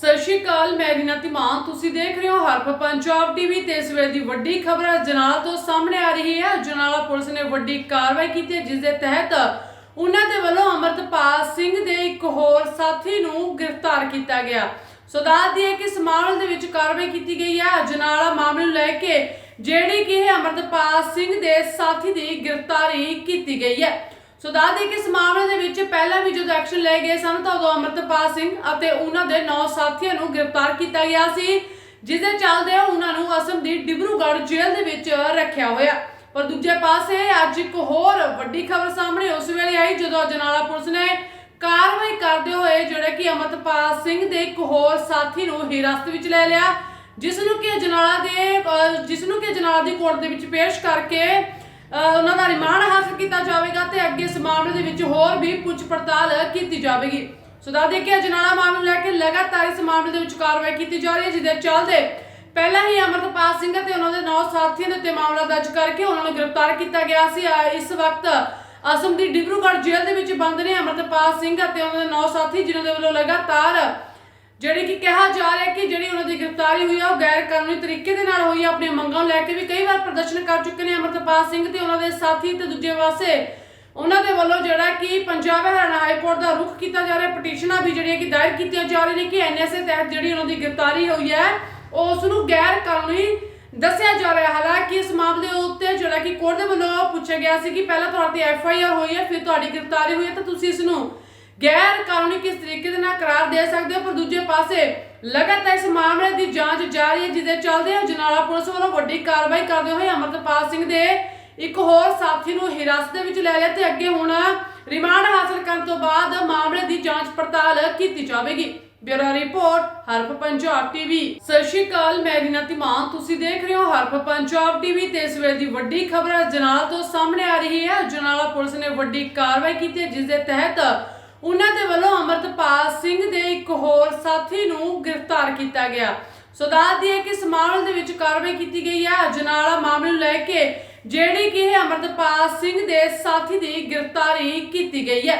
ਸਤਿ ਸ਼੍ਰੀ ਅਕਾਲ ਮੈਂ ਰੀਨਾ ਧੀਮਾਨ। ਤੁਸੀਂ ਦੇਖ ਰਹੇ ਹੋ ਹਰਫ ਪੰਜਾਬ ਟੀਵੀ ਤੇ ਇਸ ਵੇਲੇ ਦੀ ਵੱਡੀ ਖਬਰ। ਜਨਾਲਾ ਤੋਂ ਸਾਹਮਣੇ ਆ ਰਹੀ ਹੈ। ਜਨਾਲਾ ਪੁਲਿਸ ਨੇ ਵੱਡੀ ਕਾਰਵਾਈ ਕੀਤੀ ਹੈ, ਜਿਸ ਦੇ ਤਹਿਤ ਉਹਨਾਂ ਦੇ ਵੱਲੋਂ ਅਮਰਤਪਾਲ ਸਿੰਘ ਦੇ ਇੱਕ ਹੋਰ ਸਾਥੀ ਨੂੰ ਗ੍ਰਿਫਤਾਰ ਕੀਤਾ ਗਿਆ। ਸੋ ਦੱਸ ਦਈਏ ਕਿ ਇਸ ਮਾਮਲੇ ਦੇ ਵਿੱਚ ਕਾਰਵਾਈ ਕੀਤੀ ਗਈ ਹੈ। ਜਨਾਲਾ ਮਾਮਲੇ ਨੂੰ ਲੈ ਕੇ ਜਿਹੜੀ ਕਿ ਇਹ ਅਮਰਤਪਾਲ ਸਿੰਘ ਦੇ ਸਾਥੀ ਦੀ ਗ੍ਰਿਫਤਾਰੀ ਕੀਤੀ ਗਈ ਹੈ। ਸੋ ਦੱਸ ਦੇ ਕਿ ਇਸ ਮਾਮਲੇ ਦੇ ਵਿੱਚ ਪਹਿਲਾਂ ਵੀ ਜਦੋਂ ਐਕਸ਼ਨ ਲਏ ਗਏ ਸਨ ਤਾਂ ਉਦੋਂ ਅਮਰਤਪਾਲ ਸਿੰਘ ਅਤੇ ਉਹਨਾਂ ਦੇ ਨੌ ਸਾਥੀਆਂ ਨੂੰ ਗ੍ਰਿਫਤਾਰ ਕੀਤਾ ਗਿਆ ਸੀ ਜਿਸ ਦੇ ਚੱਲਦੇ ਉਹਨਾਂ ਨੂੰ ਅਸਮ ਦੀ ਡਿਬਰੂਗੜ੍ਹ ਜੇਲ੍ਹ ਦੇ ਵਿੱਚ ਰੱਖਿਆ ਹੋਇਆ। ਪਰ ਦੂਜੇ ਪਾਸੇ ਅੱਜ ਇੱਕ ਹੋਰ ਵੱਡੀ ਖਬਰ ਸਾਹਮਣੇ ਉਸ ਵੇਲੇ ਆਈ, ਜਦੋਂ ਅਜਨਾਲਾ ਪੁਲਿਸ ਨੇ ਕਾਰਵਾਈ ਕਰਦੇ ਹੋਏ ਜਿਹੜੇ ਕਿ ਅਮਰਤਪਾਲ ਸਿੰਘ ਦੇ ਇੱਕ ਹੋਰ ਸਾਥੀ ਨੂੰ ਹਿਰਾਸਤ ਵਿੱਚ ਲੈ ਲਿਆ ਜਿਸ ਨੂੰ ਕਿ ਅਜਨਾਲਾ ਦੇ, ਅਹ ਜਿਸ ਨੂੰ ਕਿ ਅਜਨਾਲਾ ਦੀ ਕੋਰਟ ਦੇ ਵਿੱਚ ਪੇਸ਼ ਕਰਕੇ, ਅਹ ਉਹਨਾਂ ਦਾ ਰਿਮਾਂਡ ਹਾਸਲ ਵਿੱਚ ਹੋਰ ਵੀ ਪੁੱਛ ਪੜਤਾਲ ਕੀਤੀ ਜਾਵੇਗੀ। ਸੋ ਦੱਸ ਦੇ ਕਿ ਅਜਨਾਲਾ ਮਾਮਲੇ ਲੈ ਕੇ ਲਗਾਤਾਰ ਇਸ ਮਾਮਲੇ ਦੇ ਵਿੱਚ ਕਾਰਵਾਈ ਕੀਤੀ ਜਾ ਰਹੀ ਹੈ, ਜਿਹਦੇ ਚੱਲਦੇ ਪਹਿਲਾਂ ਹੀ ਅਮਰਤਪਾਲ ਸਿੰਘ ਅਤੇ ਉਹਨਾਂ ਦੇ ਨੌ ਸਾਥੀਆਂ ਦੇ ਉੱਤੇ ਮਾਮਲਾ ਦਰਜ ਕਰਕੇ ਉਹਨਾਂ ਨੂੰ ਗ੍ਰਿਫਤਾਰ ਕੀਤਾ ਗਿਆ ਸੀ। ਇਸ ਵਕਤ ਅਸਮ ਦੀ ਡਿਬਰੂਗੜ੍ਹ ਜੇਲ੍ਹ ਦੇ ਵਿੱਚ ਬੰਦ ਨੇ ਅਮਰਤਪਾਲ ਸਿੰਘ ਅਤੇ ਉਹਨਾਂ ਦੇ ਨੌ ਸਾਥੀ, ਜਿਨ੍ਹਾਂ ਦੇ ਵੱਲੋਂ ਲਗਾਤਾਰ ਜਿਹੜੀ ਕਿ ਕਿਹਾ ਜਾ ਰਿਹਾ ਕਿ ਜਿਹੜੀ ਉਹਨਾਂ ਦੀ ਗ੍ਰਿਫਤਾਰੀ ਹੋਈ ਆ, ਉਹ ਗੈਰ ਕਾਨੂੰਨੀ ਤਰੀਕੇ ਦੇ ਨਾਲ ਹੋਈ ਆ। ਆਪਣੀਆਂ ਮੰਗਾਂ ਨੂੰ ਲੈ ਕੇ ਵੀ ਕਈ ਵਾਰ ਪ੍ਰਦਰਸ਼ਨ ਕਰ ਚੁੱਕੇ ਨੇ ਅਮਰਤਪਾਲ ਸਿੰਘ ਤੇ ਉਹਨਾਂ ਦੇ ਸਾਥੀ ਤੇ ਦੂਜੇ ਪਾਸੇ ਉਹਨਾਂ ਦੇ ਵੱਲੋਂ ਜਿਹੜਾ ਕਿ ਪੰਜਾਬ ਹਰਿਆਣਾ ਹਾਈ ਕੋਰਟ ਦਾ ਰੁਖ ਕੀਤਾ ਜਾ ਰਿਹਾ ਪਟੀਸ਼ਨਾਂ ਵੀ ਜਿਹੜੀਆਂ ਕਿ ਦਾਇਰ ਕੀਤੀਆਂ ਜਾ ਰਹੀਆਂ ਨੇ ਕਿ ਐਨਐਸਏ ਤਹਿਤ ਜਿਹੜੀ ਉਹਨਾਂ ਦੀ ਗ੍ਰਿਫਤਾਰੀ ਹੋਈ ਹੈ, ਉਸ ਨੂੰ ਗੈਰ ਕਾਨੂੰਨੀ ਦੱਸਿਆ ਜਾ ਰਿਹਾ। ਹਾਲਾਂਕਿ ਇਸ ਮਾਮਲੇ ਉੱਤੇ ਜਿਹੜਾ ਕਿ ਕੋਰਟ ਦੇ ਵੱਲੋਂ ਪੁੱਛਿਆ ਗਿਆ ਸੀ ਕਿ ਪਹਿਲਾਂ ਤੁਹਾਡੇ ਤੇ ਐਫ ਆਈ ਆਰ ਹੋਈ ਹੈ, ਫਿਰ ਤੁਹਾਡੀ ਗ੍ਰਿਫਤਾਰੀ ਹੋਈ ਹੈ, ਤਾਂ ਤੁਸੀਂ ਇਸ ਨੂੰ ਗੈਰ ਕਾਨੂੰਨੀ ਕਿਸ ਤਰੀਕੇ ਦੇ ਨਾਲ ਕਰਾਰ ਦੇ ਸਕਦੇ ਹੋ? ਪਰ ਦੂਜੇ ਪਾਸੇ ਲਗਾਤਾਰ ਇਸ ਮਾਮਲੇ ਦੀ ਜਾਂਚ ਜਾਰੀ ਹੈ, ਜਿਹਦੇ ਚੱਲਦੇ ਜਨਾਲਾ ਪੁਲਿਸ ਵੱਲੋਂ ਵੱਡੀ ਕਾਰਵਾਈ ਕਰਦੇ ਹੋਏ ਅਮਰਤਪਾਲ ਸਿੰਘ ਦੇ ਇੱਕ ਹੋਰ ਸਾਥੀ ਨੂੰ ਹਿਰਾਸਤ ਦੇ ਵਿੱਚ ਲੈ ਲਿਆ ਤੇ ਅੱਗੇ ਹੁਣ ਰਿਮਾਂਡ ਹਾਸਲ ਕਰਨ ਤੋਂ ਬਾਅਦ ਮਾਮਲੇ ਦੀ ਜਾਂਚ ਪੜਤਾਲ ਕੀਤੀ ਜਾਵੇਗੀ। Bureau report, Harf Punjab TV. Sat Shri Akal, ਮੈਂ ਰੀਨਾ ਧੀਮਾਨ। ਤੁਸੀਂ ਦੇਖ ਰਹੇ ਹੋ ਹਰਫ ਪੰਜਾਬ ਟੀਵੀ ਤੇ ਇਸ ਵੇਲੇ ਦੀ ਵੱਡੀ ਖਬਰ ਜਨਾਲਾ ਤੋਂ ਸਾਹਮਣੇ ਆ ਰਹੀ ਹੈ। ਜਨਾਲਾ ਪੁਲਿਸ ਨੇ ਵੱਡੀ ਕਾਰਵਾਈ ਕੀਤੀ ਹੈ, ਜਿਸ ਦੇ ਤਹਿਤ ਉਹਨਾਂ ਦੇ ਵੱਲੋਂ ਅਮਰਤਪਾਲ ਸਿੰਘ ਦੇ ਇੱਕ ਹੋਰ ਸਾਥੀ ਨੂੰ ਗ੍ਰਿਫਤਾਰ ਕੀਤਾ ਗਿਆ। ਸੋ ਦੱਸ ਦਈਏ ਕਿ ਇਸ ਮਾਮਲੇ ਦੇ ਵਿੱਚ ਕਾਰਵਾਈ ਕੀਤੀ ਗਈ ਹੈ। ਅਜਨਾਲਾ ਮਾਮਲੇ ਨੂੰ ਲੈ ਕੇ ਜਿਹੜੀ ਕਿ ਇਹ ਅਮਰਤਪਾਲ ਸਿੰਘ ਦੇ ਸਾਥੀ ਦੀ ਗ੍ਰਿਫਤਾਰੀ ਕੀਤੀ ਗਈ ਹੈ।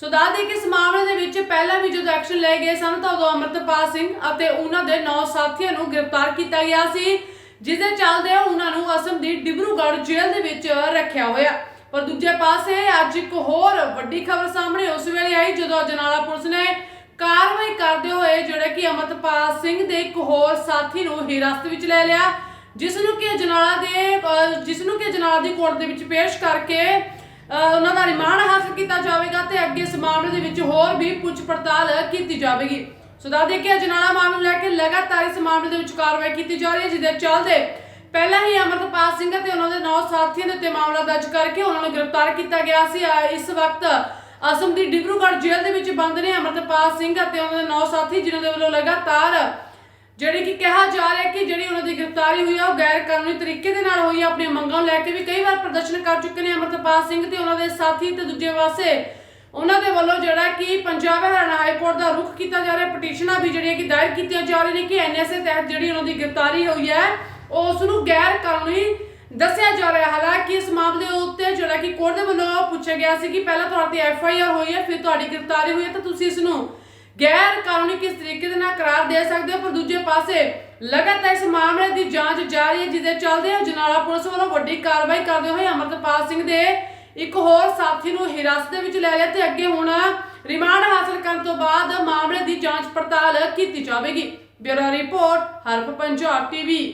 ਸੋ ਦੱਸ ਦਈਏ ਕਿ ਇਸ ਮਾਮਲੇ ਦੇ ਵਿੱਚ ਪਹਿਲਾਂ ਵੀ ਜਦੋਂ ਐਕਸ਼ਨ ਲਏ ਗਏ ਸਨ, ਤਾਂ ਉਦੋਂ ਅਮਰਤਪਾਲ ਸਿੰਘ ਅਤੇ ਉਹਨਾਂ ਦੇ ਨੌ ਸਾਥੀਆਂ ਨੂੰ ਗ੍ਰਿਫਤਾਰ ਕੀਤਾ ਗਿਆ ਸੀ ਜਿਸ ਦੇ ਚੱਲਦੇ ਉਹਨਾਂ ਨੂੰ ਅਸਮ ਦੀ ਡਿਬਰੂਗੜ੍ਹ ਜੇਲ੍ਹ ਦੇ ਵਿੱਚ ਰੱਖਿਆ ਹੋਇਆ। ਪਰ ਦੂਜੇ ਪਾਸੇ ਅੱਜ ਇੱਕ ਹੋਰ ਵੱਡੀ ਖਬਰ ਸਾਹਮਣੇ ਉਸ ਵੇਲੇ ਆਈ, ਜਦੋਂ ਅਜਨਾਲਾ ਪੁਲਿਸ ਨੇ ਕਾਰਵਾਈ ਕਰਦੇ ਹੋਏ ਜਿਹੜੇ ਕਿ ਅਮਰਤਪਾਲ ਸਿੰਘ ਦੇ ਇੱਕ ਹੋਰ ਸਾਥੀ ਨੂੰ ਹਿਰਾਸਤ ਵਿੱਚ ਲੈ ਲਿਆ। ਜਿਸ ਨੂੰ ਕਿ ਅਜਨਾਲਾ ਦੇ ਜਿਸ ਨੂੰ ਕਿ ਅਜਨਾਲਾ ਦੀ ਕੋਰਟ ਦੇ ਵਿੱਚ ਪੇਸ਼ ਕਰਕੇ ਉਹਨਾਂ ਦਾ ਰਿਮਾਂਡ ਹਾਸਲ ਕੀਤਾ ਜਾਵੇਗਾ ਤੇ ਅੱਗੇ ਇਸ ਮਾਮਲੇ ਦੇ ਵਿੱਚ ਹੋਰ ਵੀ ਪੁੱਛ ਪੜਤਾਲ ਕੀਤੀ ਜਾਵੇਗੀ। ਸੋ ਦੱਸ ਦਈਏ ਕਿ ਮਾਮਲੇ ਲੈ ਕੇ ਲਗਾਤਾਰ ਇਸ ਮਾਮਲੇ ਦੇ ਵਿੱਚ ਕਾਰਵਾਈ ਕੀਤੀ ਜਾ ਰਹੀ ਹੈ ਜਿਹਦੇ ਚੱਲਦੇ ਪਹਿਲਾਂ ਹੀ ਅਮਰਤਪਾਲ ਸਿੰਘ ਅਤੇ ਉਹਨਾਂ ਦੇ ਨੌ ਸਾਥੀਆਂ ਦੇ ਉੱਤੇ ਮਾਮਲਾ ਦਰਜ ਕਰਕੇ ਉਹਨਾਂ ਨੂੰ ਗ੍ਰਿਫਤਾਰ ਕੀਤਾ ਗਿਆ ਸੀ। ਇਸ ਵਕਤ ਅਸਮ ਦੀ ਡਿਬਰੂਗੜ੍ਹ ਜੇਲ੍ਹ ਦੇ ਵਿੱਚ ਬੰਦ ਨੇ ਅਮਰਤਪਾਲ ਸਿੰਘ ਅਤੇ ਉਹਨਾਂ ਦੇ ਨੌ ਸਾਥੀ, ਜਿਨ੍ਹਾਂ ਦੇ ਵੱਲੋਂ ਲਗਾਤਾਰ ਜਿਹੜੀ ਕਿ ਕਿਹਾ ਜਾ ਰਿਹਾ ਕਿ ਜਿਹੜੀ ਉਹਨਾਂ ਦੀ ਗ੍ਰਿਫਤਾਰੀ ਹੋਈ ਆ, ਉਹ ਗੈਰ ਕਾਨੂੰਨੀ ਤਰੀਕੇ ਦੇ ਨਾਲ ਹੋਈ ਆ, ਆਪਣੀਆਂ ਮੰਗਾਂ ਨੂੰ ਲੈ ਕੇ ਵੀ ਕਈ ਵਾਰ ਪ੍ਰਦਰਸ਼ਨ ਕਰ ਚੁੱਕੇ ਨੇ ਅਮਰਤਪਾਲ ਸਿੰਘ ਤੇ ਉਹਨਾਂ ਦੇ ਸਾਥੀ ਤੇ ਦੂਜੇ ਪਾਸੇ। ਉਹਨਾਂ ਦੇ ਵੱਲੋਂ ਜਿਹੜਾ ਕਿ ਪੰਜਾਬ ਹਰਿਆਣਾ ਹਾਈ ਕੋਰਟ ਦਾ ਰੁਖ ਕੀਤਾ ਜਾ ਰਿਹਾ, ਪਟੀਸ਼ਨਾਂ ਵੀ ਜਿਹੜੀਆਂ ਕਿ ਦਾਇਰ ਕੀਤੀਆਂ ਜਾ ਰਹੀਆਂ ਨੇ ਕਿ ਐਨਐਸਏ ਤਹਿਤ ਜਿਹੜੀ ਉਹਨਾਂ ਦੀ ਗ੍ਰਿਫਤਾਰੀ ਹੋਈ ਹੈ, ਉਸ ਨੂੰ ਗੈਰ ਕਾਨੂੰਨੀ ਦੱਸਿਆ ਜਾ ਰਿਹਾ। ਹਾਲਾਂਕਿ ਇਸ ਮਾਮਲੇ ਉੱਤੇ ਜਿਹੜਾ ਕਿ ਕੋਰਟ ਦੇ ਵੱਲੋਂ ਪੁੱਛਿਆ ਗਿਆ ਸੀ ਕਿ ਪਹਿਲਾਂ ਤੁਹਾਡੇ ਤੇ ਐਫ ਆਈ ਆਰ ਹੋਈ ਹੈ, ਫਿਰ ਤੁਹਾਡੀ ਗ੍ਰਿਫਤਾਰੀ ਹੋਈ ਹੈ, ਤਾਂ ਤੁਸੀਂ ਇਸ ਨੂੰ ਗੈਰ ਕਾਨੂੰਨੀ ਕਿਸ ਤਰੀਕੇ ਦੇ ਨਾਲ ਕਰਾਰ ਦੇ ਸਕਦੇ ਹੋ, ਪਰ ਦੂਜੇ ਪਾਸੇ ਲਗਾਤਾਰ ਇਸ ਮਾਮਲੇ ਦੀ ਜਾਂਚ ਜਾਰੀ ਹੈ, ਜਿਹਦੇ ਚੱਲਦੇ ਜਨਾਲਾ ਪੁਲਿਸ ਵੱਲੋਂ ਵੱਡੀ ਕਾਰਵਾਈ ਕਰਦੇ ਹੋਏ ਅਮਰਤਪਾਲ ਸਿੰਘ ਦੇ ਇੱਕ ਹੋਰ ਸਾਥੀ ਨੂੰ ਹਿਰਾਸਤ ਦੇ ਵਿੱਚ ਲੈ ਲਿਆ ਤੇ ਅੱਗੇ ਹੁਣ ਰਿਮਾਂਡ ਹਾਸਲ ਕਰਨ ਤੋਂ ਬਾਅਦ ਮਾਮਲੇ ਦੀ ਜਾਂਚ ਪੜਤਾਲ ਕੀਤੀ ਜਾਵੇਗੀ। Bureau report, Harf Punjab TV.